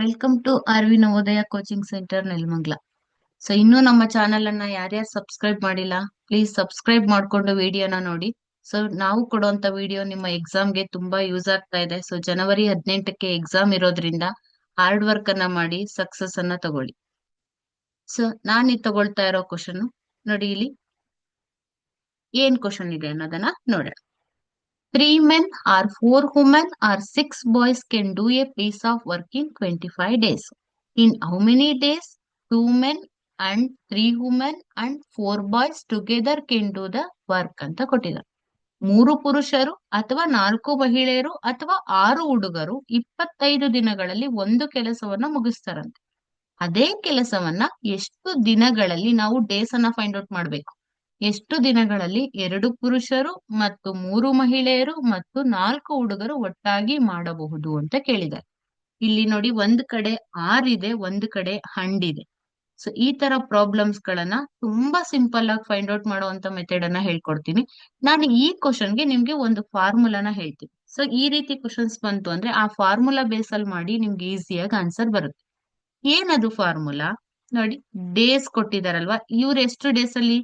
Welcome to RV Navodaya coaching centre Nelamangala so ಇನ್ನೂ ನಮ್ಮ channel ಅನ್ನ ಯಾರ್ಯಾರು ಸಬ್ಸ್ಕ್ರೈಬ್ ಮಾಡಿಲ್ಲ ಪ್ಲೀಸ್ ಸಬ್ಸ್ಕ್ರೈಬ್ ಮಾಡ್ಕೊಂಡು ವಿಡಿಯೋನ ನೋಡಿ. ಸೊ ನಾವು ಕೊಡುವಂತ ವಿಡಿಯೋ ನಿಮ್ಮ ಎಕ್ಸಾಮ್ಗೆ ತುಂಬಾ ಯೂಸ್ ಆಗ್ತಾ ಇದೆ. ಸೊ ಜನವರಿ ಹದಿನೆಂಟಕ್ಕೆ ಎಕ್ಸಾಮ್ ಇರೋದ್ರಿಂದ ಹಾರ್ಡ್ ವರ್ಕ್ ಅನ್ನ ಮಾಡಿ ಸಕ್ಸಸ್ ಅನ್ನ ತಗೊಳ್ಳಿ. ಸೊ ನಾನು ತಗೊಳ್ತಾ ಇರೋ ಕ್ವಶನ್ ನೋಡಿ ಇಲ್ಲಿ ಏನ್ ಕ್ವಶನ್ ಇದೆ ಅನ್ನೋದನ್ನ ನೋಡೋಣ. Three men or four women or six boys can do a piece of work in 25 days. In how many days two men and three women and four boys together can do the work ಅಂತ ಕೊಟ್ಟಿದ್ದಾರೆ ಮೂರು ಪುರುಷರು ಅಥವಾ ನಾಲ್ಕು ಮಹಿಳೆಯರು ಅಥವಾ ಆರು ಹುಡುಗರು ಇಪ್ಪತ್ತೈದು ದಿನಗಳಲ್ಲಿ ಒಂದು ಕೆಲಸವನ್ನ ಮುಗಿಸ್ತಾರಂತೆ ಅದೇ ಕೆಲಸವನ್ನ ಎಷ್ಟು ದಿನಗಳಲ್ಲಿ ನಾವು ಡೇಸ್ ಅನ್ನ find out ಮಾಡ್ಬೇಕು ಎಷ್ಟು ದಿನಗಳಲ್ಲಿ ಎರಡು ಪುರುಷರು ಮತ್ತು ಮೂರು ಮಹಿಳೆಯರು ಮತ್ತು ನಾಲ್ಕು ಹುಡುಗರು ಒಟ್ಟಾಗಿ ಮಾಡಬಹುದು ಅಂತ ಕೇಳಿದ್ದಾರೆ. ಇಲ್ಲಿ ನೋಡಿ ಒಂದ್ ಕಡೆ ಆರ್ ಇದೆ, ಒಂದ್ ಕಡೆ ಹಂಡ್ ಇದೆ. ಸೊ ಈ ತರ ಪ್ರಾಬ್ಲಮ್ಸ್ ಗಳನ್ನ ತುಂಬಾ ಸಿಂಪಲ್ ಆಗಿ ಫೈಂಡ್ ಔಟ್ ಮಾಡುವಂತ ಮೆಥಡ್ ಅನ್ನ ಹೇಳ್ಕೊಡ್ತೀನಿ. ನಾನು ಈ ಕ್ವಶನ್ಗೆ ನಿಮ್ಗೆ ಒಂದು ಫಾರ್ಮುಲಾನ ಹೇಳ್ತೀನಿ. ಸೊ ಈ ರೀತಿ ಕ್ವಶನ್ಸ್ ಬಂತು ಅಂದ್ರೆ ಆ ಫಾರ್ಮುಲಾ ಬೇಸ್ ಅಲ್ಲಿ ಮಾಡಿ ನಿಮ್ಗೆ ಈಸಿಯಾಗಿ ಆನ್ಸರ್ ಬರುತ್ತೆ. ಏನದು ಫಾರ್ಮುಲಾ ನೋಡಿ ಡೇಸ್ ಕೊಟ್ಟಿದಾರಲ್ವಾ? ಇವ್ರು ಎಷ್ಟು ಡೇಸ್ ಅಲ್ಲಿ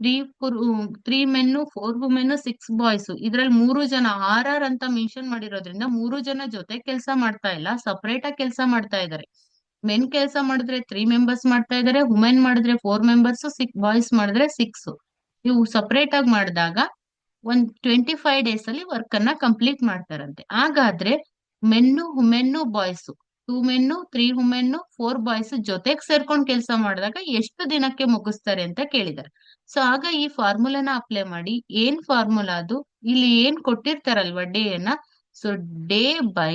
three three men four women six boys ಇದ್ರಲ್ಲಿ ಮೂರು ಜನ, ಆರ್ ಆರ್ ಅಂತ ಮೆನ್ಷನ್ ಮಾಡಿರೋದ್ರಿಂದ ಮೂರು ಜನ ಜೊತೆ ಕೆಲಸ ಮಾಡ್ತಾ ಇಲ್ಲ. ಸಪರೇಟ್ ಆಗಿ ಕೆಲಸ ಮಾಡ್ತಾ ಇದ್ದಾರೆ ಮೆನ್ ಕೆಲಸ ಮಾಡಿದ್ರೆ ತ್ರೀ ಮೆಂಬರ್ಸ್ ಮಾಡ್ತಾ ಇದಾರೆ. ವುಮೆನ್ ಮಾಡಿದ್ರೆ ಫೋರ್ ಮೆಂಬರ್ಸ್ ಸಿಕ್ಸ್ ಬಾಯ್ಸ್ ಮಾಡಿದ್ರೆ ಸಿಕ್ಸ್ ಇವು ಸಪರೇಟ್ ಆಗಿ ಮಾಡಿದಾಗ ಒಂದ್ ಟ್ವೆಂಟಿ ಫೈವ್ ಡೇಸ್ ಅಲ್ಲಿ ವರ್ಕ್ ಅನ್ನ ಕಂಪ್ಲೀಟ್ ಮಾಡ್ತಾರಂತೆ. ಹಾಗಾದ್ರೆ men women boys two men three women four boys ಜೊತೆಗೆ ಸೇರ್ಕೊಂಡು ಕೆಲಸ ಮಾಡಿದಾಗ ಎಷ್ಟು ದಿನಕ್ಕೆ ಮುಗಿಸ್ತಾರೆ ಅಂತ ಕೇಳಿದ್ದಾರೆ ಸೊ ಆಗ ಈ ಫಾರ್ಮುಲಾನ ಅಪ್ಲೈ ಮಾಡಿ, ಏನ್ ಫಾರ್ಮುಲಾ ಅದು? ಇಲ್ಲಿ ಏನ್ ಕೊಟ್ಟಿರ್ತಾರಲ್ವಾ ಡೇ ಅನ್ನ ಸೊ ಡೇ ಬೈ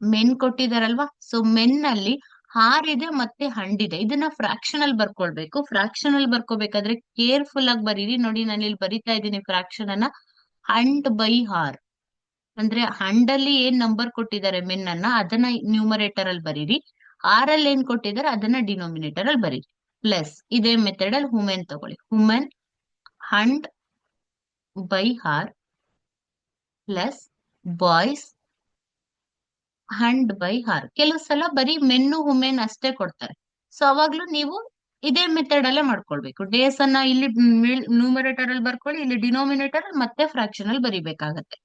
ಮೆನ್ ಕೊಟ್ಟಿದಾರಲ್ವಾ? ಸೊ ಮೆನ್ ಅಲ್ಲಿ ಹಾರ್ ಇದೆ ಮತ್ತೆ ಹಂಡ್ ಇದೆ ಇದನ್ನ ಫ್ರಾಕ್ಷನ್ ಅಲ್ಲಿ ಬರ್ಕೊಳ್ಬೇಕು. ಫ್ರಾಕ್ಷನ್ ಅಲ್ಲಿ ಬರ್ಕೋಬೇಕಾದ್ರೆ ಕೇರ್ಫುಲ್ ಆಗಿ ಬರೀರಿ. ನೋಡಿ ನಾನು ಇಲ್ಲಿ ಬರಿತಾ ಇದ್ದೀನಿ ಫ್ರಾಕ್ಷನ್ ಅನ್ನ. ಹಂಡ್ ಬೈ ಹಾರ್ ಅಂದ್ರೆ ಹಂಡ್ ಅಲ್ಲಿ ಏನ್ ನಂಬರ್ ಕೊಟ್ಟಿದ್ದಾರೆ ಮೆನ್ ಅನ್ನ, ಅದನ್ನ ನ್ಯೂಮರೇಟರ್ ಅಲ್ಲಿ ಬರೀರಿ. ಆರ್ ಅಲ್ಲಿ ಏನ್ ಕೊಟ್ಟಿದ್ದಾರೆ, ಅದನ್ನ ಡಿನೋಮಿನೇಟರ್ ಅಲ್ಲಿ ಬರೀರಿ. ಪ್ಲಸ್ ಇದೇ ಮೆಥಡ್ ಅಲ್ಲಿ ಹುಮೆನ್ ತಗೊಳ್ಳಿ. Women and by or plus boys and by or ಕೆಲವು ಸಲ ಬರೀ ಮೆನ್ನು ಹುಮೆನ್ ಅಷ್ಟೇ ಕೊಡ್ತಾರೆ. ಸೊ ಅವಾಗ್ಲೂ ನೀವು ಇದೇ ಮೆಥಡ್ ಅಲ್ಲೇ ಮಾಡ್ಕೊಳ್ಬೇಕು. ಡೇಸ್ ಅನ್ನ ಇಲ್ಲಿ ನ್ಯೂಮರೇಟರ್ ಅಲ್ಲಿ ಬರ್ಕೊಳ್ಳಿ, ಇಲ್ಲಿ ಡಿನೋಮಿನೇಟರ್ ಮತ್ತೆ ಫ್ರಾಕ್ಷನ್ ಅಲ್ಲಿ ಬರಿಬೇಕಾಗತ್ತೆ.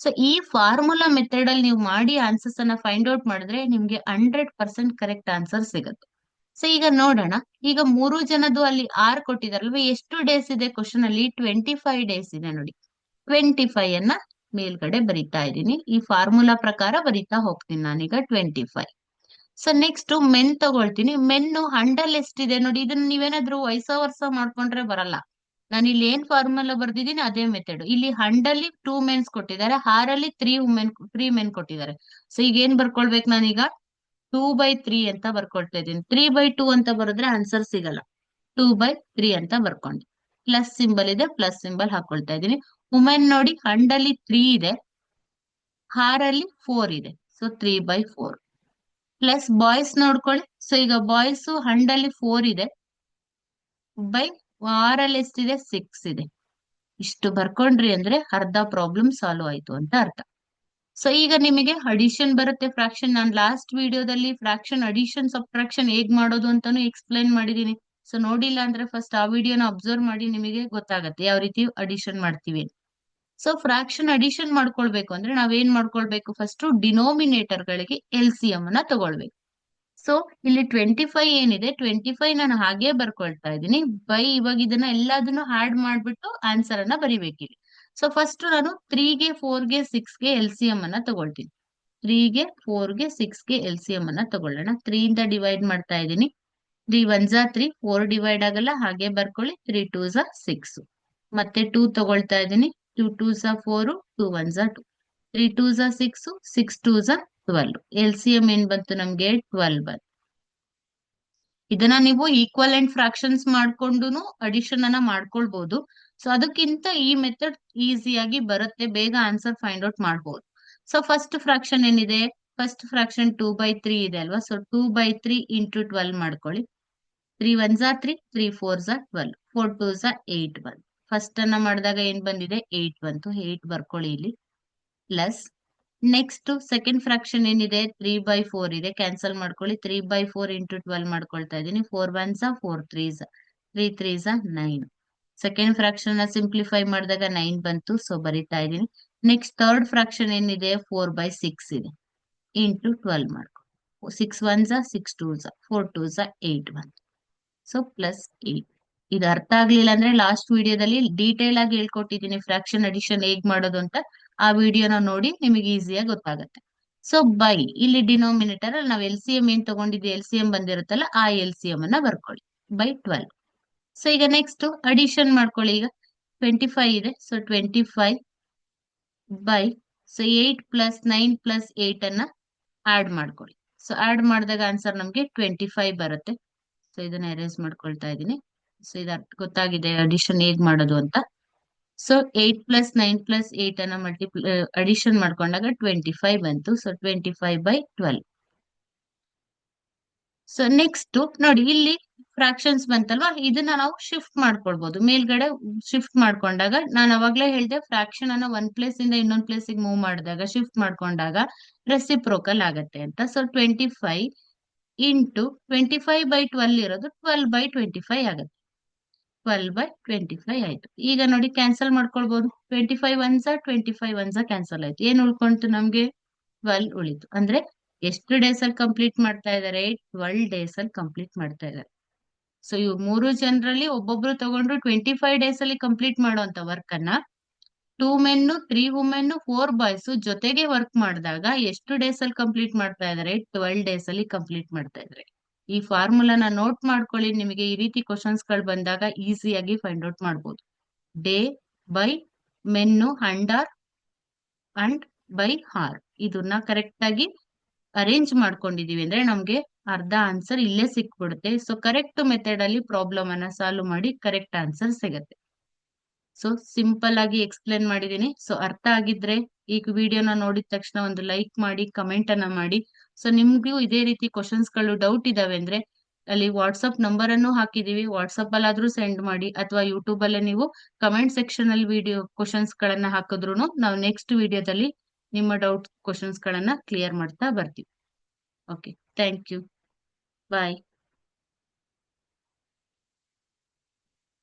ಸೊ ಈ ಫಾರ್ಮುಲಾ ಮೆಥಡ್ ಅಲ್ಲಿ ನೀವು ಮಾಡಿ ಆನ್ಸರ್ಸ್ ಅನ್ನ ಫೈಂಡ್ ಔಟ್ ಮಾಡಿದ್ರೆ ನಿಮ್ಗೆ ಹಂಡ್ರೆಡ್ ಪರ್ಸೆಂಟ್ ಕರೆಕ್ಟ್ ಆನ್ಸರ್ ಸಿಗುತ್ತೆ. ಸೊ ಈಗ ನೋಡೋಣ. ಈಗ ಮೂರು ಜನದ್ದು ಅಲ್ಲಿ ಆರ್ ಕೊಟ್ಟಿದಾರಲ್ವ? ಎಷ್ಟು ಡೇಸ್ ಇದೆ ಕ್ವಶನ್ ಅಲ್ಲಿ? ಟ್ವೆಂಟಿ ಫೈವ್ ಡೇಸ್ ಇದೆ ನೋಡಿ. ಟ್ವೆಂಟಿ ಫೈವ್ ಅನ್ನ ಮೇಲ್ಗಡೆ ಬರಿತಾ ಇದ್ದೀನಿ. ಈ ಫಾರ್ಮುಲಾ ಪ್ರಕಾರ ಬರಿತಾ ಹೋಗ್ತೀನಿ ನಾನೀಗ twenty five so next men ತಗೊಳ್ತೀನಿ ಮೆನ್ನು ಹಂಡಲ್ ಎಷ್ಟಿದೆ ನೋಡಿ. ಇದನ್ನ ನೀವೇನಾದ್ರೂ ವಯಸ್ಸ ವರ್ಷ ಮಾಡ್ಕೊಂಡ್ರೆ ಬರಲ್ಲ. ನಾನು ಇಲ್ಲಿ ಏನ್ ಫಾರ್ಮುಲಾ ಬರ್ದಿದ್ದೀನಿ ಅದೇ ಮೆಥಡ್ ಇಲ್ಲಿ ಹಂಡಲ್ಲಿ ಟೂ ಮೆನ್ಸ್ ಕೊಟ್ಟಿದ್ದಾರೆ. ಹಾರಲ್ಲಿ ತ್ರೀ ವುಮೆನ್ ತ್ರೀ ಮೆನ್ ಕೊಟ್ಟಿದ್ದಾರೆ. ಸೊ ಈಗ ಏನ್ ಬರ್ಕೊಳ್ಬೇಕು ನಾನೀಗ? ಟೂ ಬೈ ತ್ರೀ ಅಂತ ಬರ್ಕೊಳ್ತಾ ಇದ್ದೀನಿ. ತ್ರೀ ಬೈ ಟೂ ಅಂತ ಬರೆದ್ರೆ ಆನ್ಸರ್ ಸಿಗಲ್ಲ. ಟೂ ಬೈ ತ್ರೀ ಅಂತ ಬರ್ಕೊಂಡೆ. ಪ್ಲಸ್ ಸಿಂಬಲ್ ಇದೆ ಪ್ಲಸ್ ಸಿಂಬಲ್ ಹಾಕೊಳ್ತಾ ಇದ್ದೀನಿ. ವುಮೆನ್ ನೋಡಿ ಹಂಡಲ್ಲಿ ತ್ರೀ ಇದೆ, ಹಾರಲ್ಲಿ ಫೋರ್ ಇದೆ. So three by four plus boys ನೋಡ್ಕೊಳ್ಳಿ. ಸೊ ಈಗ ಬಾಯ್ಸ್ ಹಂಡಲ್ಲಿ ಫೋರ್ ಇದೆ. ಬೈ ಆರಲ್ಲಿ ಎಷ್ಟಿದೆ? ಸಿಕ್ಸ್ ಇದೆ. ಇಷ್ಟು ಬರ್ಕೊಂಡ್ರಿ ಅಂದ್ರೆ ಅರ್ಧ ಪ್ರಾಬ್ಲಮ್ ಸಾಲ್ವ್ ಆಯ್ತು ಅಂತ ಅರ್ಥ. ಸೊ ಈಗ ನಿಮಗೆ ಅಡಿಷನ್ ಬರುತ್ತೆ ಫ್ರಾಕ್ಷನ್ ನಾನು ಲಾಸ್ಟ್ ವಿಡಿಯೋದಲ್ಲಿ ಫ್ರಾಕ್ಷನ್ ಅಡಿಷನ್ ಸಬ್ಟ್ರಾಕ್ಷನ್ ಹೇಗ್ ಮಾಡೋದು ಅಂತಾನು ಎಕ್ಸ್ಪ್ಲೈನ್ ಮಾಡಿದೀನಿ. ಸೊ ನೋಡಿಲ್ಲ ಅಂದ್ರೆ ಫಸ್ಟ್ ಆ ವಿಡಿಯೋನ ಅಬ್ಸರ್ವ್ ಮಾಡಿ ನಿಮಗೆ ಗೊತ್ತಾಗತ್ತೆ ಯಾವ ರೀತಿ ಅಡಿಷನ್ ಮಾಡ್ತೀವಿ ಸೊ ಫ್ರಾಕ್ಷನ್ ಅಡಿಷನ್ ಮಾಡ್ಕೊಳ್ಬೇಕು ಅಂದ್ರೆ ನಾವೇನ್ ಮಾಡ್ಕೊಳ್ಬೇಕು? ಫಸ್ಟ್ ಡಿನೋಮಿನೇಟರ್ ಗಳಿಗೆ ಎಲ್ ಸಿ ಎಂ ಅನ್ನ ತಗೊಳ್ಬೇಕು. ಸೊ ಇಲ್ಲಿ ಟ್ವೆಂಟಿ ಫೈವ್ ಏನಿದೆ? ಟ್ವೆಂಟಿ ಫೈವ್ ನಾನು ಹಾಗೆ ಬರ್ಕೊಳ್ತಾ ಇದ್ದೀನಿ. ಬೈ ಇವಾಗ ಇದನ್ನ ಎಲ್ಲದನ್ನು ಆಡ್ ಮಾಡ್ಬಿಟ್ಟು ಆನ್ಸರ್ ಅನ್ನ ಬರಿಬೇಕಿಲ್ಲಿ. ಸೊ ಫಸ್ಟ್ ನಾನು ತ್ರೀಗೆ ಫೋರ್ಗೆ ಸಿಕ್ಸ್ಗೆ ಎಲ್ ಸಿ ಎಂ ಅನ್ನ ತಗೊಳ್ತೀನಿ. ತ್ರೀಗೆ ಫೋರ್ಗೆ ಸಿಕ್ಸ್ಗೆ ಎಲ್ ಸಿ ಎಂ ಅನ್ನ ತಗೊಳ್ಳೋಣ. ತ್ರೀ ಇಂದ ಡಿವೈಡ್ ಮಾಡ್ತಾ ಇದ್ದೀನಿ. ತ್ರೀ ಒನ್ ಝಾ ತ್ರೀ ಫೋರ್ ಡಿವೈಡ್ ಆಗಲ್ಲ. ಹಾಗೆ ಬರ್ಕೊಳ್ಳಿ. ತ್ರೀ ಟೂ ಝಾ ಸಿಕ್ಸ್ ಮತ್ತೆ ಟೂ ತಗೊಳ್ತಾ ಇದ್ದೀನಿ. ಟೂ ಟೂ ಝಾ ಫೋರ್ ಟೂ ಒನ್ ಝಾ ಟೂ ತ್ರೀ ಟೂ ಝಾ ಸಿಕ್ಸ್ ಸಿಕ್ಸ್ ಟೂ ಝಾ ಟ್ವೆಲ್ವ್ ಎಲ್ ಸಿ ಎಂ ಏನ್ ಬಂತು ನಮ್ಗೆ? ಟ್ವೆಲ್ ಬಂತು. ಇದನ್ನ ನೀವು ಈಕ್ವಲ್ ಅಂಡ್ ಫ್ರಾಕ್ಷನ್ಸ್ ಮಾಡ್ಕೊಂಡು ಅಡಿಷನ್ ಅನ್ನ ಮಾಡ್ಕೊಳ್ಬಹುದು ಸೊ ಅದಕ್ಕಿಂತ ಈ ಮೆಥಡ್ ಈಸಿಯಾಗಿ ಬರುತ್ತೆ. ಬೇಗ ಆನ್ಸರ್ ಫೈಂಡ್ ಔಟ್ ಮಾಡ್ಬೋದು. ಸೊ ಫಸ್ಟ್ ಫ್ರಾಕ್ಷನ್ ಏನಿದೆ? First fraction two by three ಇದೆ ಅಲ್ವಾ? So two by three into twelve ಮಾಡ್ಕೊಳ್ಳಿ. ತ್ರೀ ಒನ್ ಝಾ ತ್ರೀ ತ್ರೀ ಫೋರ್ ಝಾ ಟ್ವೆಲ್ ಫೋರ್ ಟೂ ಝಾ ಏಟ್ ಬಂತು ಫಸ್ಟ್ ಅನ್ನ ಮಾಡಿದಾಗ ಏನ್ ಬಂದಿದೆ? ಏಟ್ ಬಂತು ಏಟ್ ಬರ್ಕೊಳ್ಳಿ ಇಲ್ಲಿ. ಪ್ಲಸ್ ನೆಕ್ಸ್ಟ್ ಸೆಕೆಂಡ್ ಫ್ರಾಕ್ಷನ್ ಏನಿದೆ? ತ್ರೀ ಬೈ ಫೋರ್ ಇದೆ. ಕ್ಯಾನ್ಸಲ್ ಮಾಡ್ಕೊಳ್ಳಿ. Three by four into twelve ಮಾಡ್ಕೊಳ್ತಾ ಇದ್ದೀನಿ. Four one Jha four threes three threes nine second ಫ್ರಾಕ್ಷನ್ನ simplify ಮಾಡಿದಾಗ ನೈನ್ ಬಂತು ಸೊ ಬರಿತಾ ಇದ್ದೀನಿ. ನೆಕ್ಸ್ಟ್ ಥರ್ಡ್ ಫ್ರಾಕ್ಷನ್ ಏನಿದೆ? ಫೋರ್ ಬೈ ಸಿಕ್ಸ್ ಇದೆ. ಇಂಟು ಟ್ವೆಲ್ ಮಾಡ್ಕೊ. Six ones six twos four twos eight one so plus eight ಇದು ಅರ್ಥ ಆಗ್ಲಿಲ್ಲ ಅಂದ್ರೆ ಲಾಸ್ಟ್ ವಿಡಿಯೋದಲ್ಲಿ ಡೀಟೇಲ್ ಆಗಿ ಹೇಳ್ಕೊಟ್ಟಿದ್ದೀನಿ ಫ್ರಾಕ್ಷನ್ ಅಡಿಷನ್ ಹೇಗ್ ಮಾಡೋದು ಅಂತ. ಆ ವಿಡಿಯೋನ ನೋಡಿ ನಿಮಗೆ ಈಸಿಯಾಗಿ ಗೊತ್ತಾಗುತ್ತೆ. ಸೊ ಬೈ ಇಲ್ಲಿ ಡಿನೋಮಿನೇಟರ್ ಅಲ್ಲಿ ನಾವು ಎಲ್ ಸಿ ಎಂ ಏನ್ ತಗೊಂಡಿದ್ದೀವಿ ಎಲ್ ಸಿ ಎಂ ಬಂದಿರುತ್ತಲ್ಲ, ಆ ಎಲ್ ಸಿ ಎಂ ಅನ್ನ ಬರ್ಕೊಳ್ಳಿ. ಬೈ ಟ್ವೆಲ್ ಸೊ ಈಗ ನೆಕ್ಸ್ಟ್ ಅಡಿಷನ್ ಮಾಡ್ಕೊಳ್ಳಿ. ಈಗ ಟ್ವೆಂಟಿ ಫೈವ್ ಇದೆ. So twenty five by so eight plus nine plus eight ಅನ್ನ ಆಡ್ ಮಾಡ್ಕೊಳ್ಳಿ. ಸೊ ಆಡ್ ಮಾಡಿದಾಗ ಆನ್ಸರ್ ನಮ್ಗೆ ಟ್ವೆಂಟಿ ಫೈವ್ ಬರುತ್ತೆ. ಸೊ ಇದನ್ನ ಅರೇಂಜ್ ಮಾಡ್ಕೊಳ್ತಾ ಇದ್ದೀನಿ. ಸೊ ಇದು ಗೊತ್ತಾಗಿದೆ ಅಡಿಷನ್ ಹೇಗ್ ಮಾಡೋದು ಅಂತ. So eight plus nine plus eight ಅನ್ನ ಮಲ್ಟಿಪ್ಲ ಅಡಿಷನ್ ಮಾಡ್ಕೊಂಡಾಗ ಟ್ವೆಂಟಿ ಫೈವ್ ಬಂತು. So twenty five by twelve so next ನೋಡಿ, ಇಲ್ಲಿ ಫ್ರಾಕ್ಷನ್ಸ್ ಬಂತಲ್ವಾ? ಇದನ್ನ ನಾವು ಶಿಫ್ಟ್ ಮಾಡ್ಕೊಳ್ಬಹುದು ಮೇಲ್ಗಡೆ ಶಿಫ್ಟ್ ಮಾಡ್ಕೊಂಡಾಗ, ನಾನು ಅವಾಗ್ಲೇ ಹೇಳ್ದೆ ಫ್ರಾಕ್ಷನ್ ಅನ್ನ ಒಂದ್ ಪ್ಲೇಸ್ ಇಂದ ಇನ್ನೊಂದ್ ಪ್ಲೇಸ್ ಮೂವ್ ಮಾಡಿದಾಗ ಶಿಫ್ಟ್ ಮಾಡ್ಕೊಂಡಾಗ ರೆಸಿಪ್ರೋಕಲ್ ಆಗತ್ತೆ ಅಂತ. So twenty five into twenty five by twelve ಇರೋದು ಟ್ವೆಲ್ ಬೈ ಟ್ವೆಂಟಿ ಫೈವ್ ಆಗುತ್ತೆ. ಟ್ವೆಲ್ ಬೈ ಟ್ವೆಂಟಿ ಫೈವ್ ಆಯ್ತು. ಈಗ ನೋಡಿ ಕ್ಯಾನ್ಸಲ್ ಮಾಡ್ಕೊಳ್ಬಹುದು twenty five ones twenty five ones cancel ಆಯ್ತು. ಏನ್ ಉಳ್ಕೊಂತು ನಮ್ಗೆ? ಟ್ವೆಲ್ ಉಳಿತು. ಅಂದ್ರೆ, ಎಷ್ಟು ಡೇಸ್ ಅಲ್ಲಿ ಕಂಪ್ಲೀಟ್ ಮಾಡ್ತಾ ಇದಾರೆ? ಟ್ವೆಲ್ ಡೇಸ್ ಅಲ್ಲಿ ಕಂಪ್ಲೀಟ್ ಮಾಡ್ತಾ ಇದಾರೆ. ಸೊ ಇವ್ ಮೂರು ಜನರಲ್ಲಿ ಒಬ್ಬೊಬ್ರು ತಗೊಂಡ್ರು ಟ್ವೆಂಟಿ ಫೈವ್ ಡೇಸ್ ಅಲ್ಲಿ ಕಂಪ್ಲೀಟ್ ಮಾಡುವಂತ ವರ್ಕ್ ಅನ್ನ. Two men three women four boys ಜೊತೆಗೆ ವರ್ಕ್ ಮಾಡಿದಾಗ ಎಷ್ಟು ಡೇಸ್ ಅಲ್ಲಿ ಕಂಪ್ಲೀಟ್ ಮಾಡ್ತಾ ಇದಾರೆ? ಟ್ವೆಲ್ ಡೇಸ್ ಅಲ್ಲಿ ಕಂಪ್ಲೀಟ್ ಮಾಡ್ತಾ ಇದಾರೆ. ಈ ಫಾರ್ಮುಲಾನ ನೋಟ್ ಮಾಡ್ಕೊಳ್ಳಿ. ನಿಮಗೆ ಈ ರೀತಿ ಕ್ವಶನ್ಸ್ಗಳು ಬಂದಾಗ ಈಸಿಯಾಗಿ ಫೈಂಡ್ ಔಟ್ ಮಾಡ್ಬೋದು. Day by men under and by or ಇದನ್ನ ಕರೆಕ್ಟ್ ಆಗಿ ಅರೇಂಜ್ ಮಾಡ್ಕೊಂಡಿದೀವಿ ಅಂದ್ರೆ ನಮ್ಗೆ ಅರ್ಧ ಆನ್ಸರ್ ಇಲ್ಲೇ ಸಿಕ್ಬಿಡುತ್ತೆ. ಸೊ ಕರೆಕ್ಟ್ ಮೆಥಡ್ ಅಲ್ಲಿ ಪ್ರಾಬ್ಲಮ್ ಅನ್ನ ಸಾಲ್ವ್ ಮಾಡಿ ಕರೆಕ್ಟ್ ಆನ್ಸರ್ ಸಿಗತ್ತೆ. ಸೊ ಸಿಂಪಲ್ ಆಗಿ ಎಕ್ಸ್ಪ್ಲೇನ್ ಮಾಡಿದೀನಿ. ಸೊ ಅರ್ಥ ಆಗಿದ್ರೆ ಈ ವಿಡಿಯೋನ ನೋಡಿದ ತಕ್ಷಣ ಒಂದು ಲೈಕ್ ಮಾಡಿ ಕಮೆಂಟ್ ಅನ್ನ ಮಾಡಿ. ಸೊ ನಿಮ್ಗೂ ಇದೇ ರೀತಿ ಕ್ವಶನ್ಸ್ಗಳು ಡೌಟ್ ಇದಾವೆ ಅಂದ್ರೆ ಅಲ್ಲಿ ವಾಟ್ಸ್ಆಪ್ ನಂಬರ್ ಅನ್ನು ಹಾಕಿದೀವಿ. ವಾಟ್ಸ್ಆ್ಯಪ್ ಅಲ್ಲಿ ಆದ್ರೂ ಸೆಂಡ್ ಮಾಡಿ ಅಥವಾ ಯೂಟ್ಯೂಬ್ ಅಲ್ಲೇ ನೀವು ಕಮೆಂಟ್ ಸೆಕ್ಷನ್ ಅಲ್ಲಿ ವಿಡಿಯೋ ಕ್ವಶನ್ಸ್ ಗಳನ್ನ ಹಾಕಿದ್ರು ನಾವು ನೆಕ್ಸ್ಟ್ ವಿಡಿಯೋದಲ್ಲಿ ನಿಮ್ಮ ಡೌಟ್ ಕ್ವಶನ್ಸ್ ಗಳನ್ನ ಕ್ಲಿಯರ್ ಮಾಡ್ತಾ ಬರ್ತೀವಿ. Okay thank you Bye.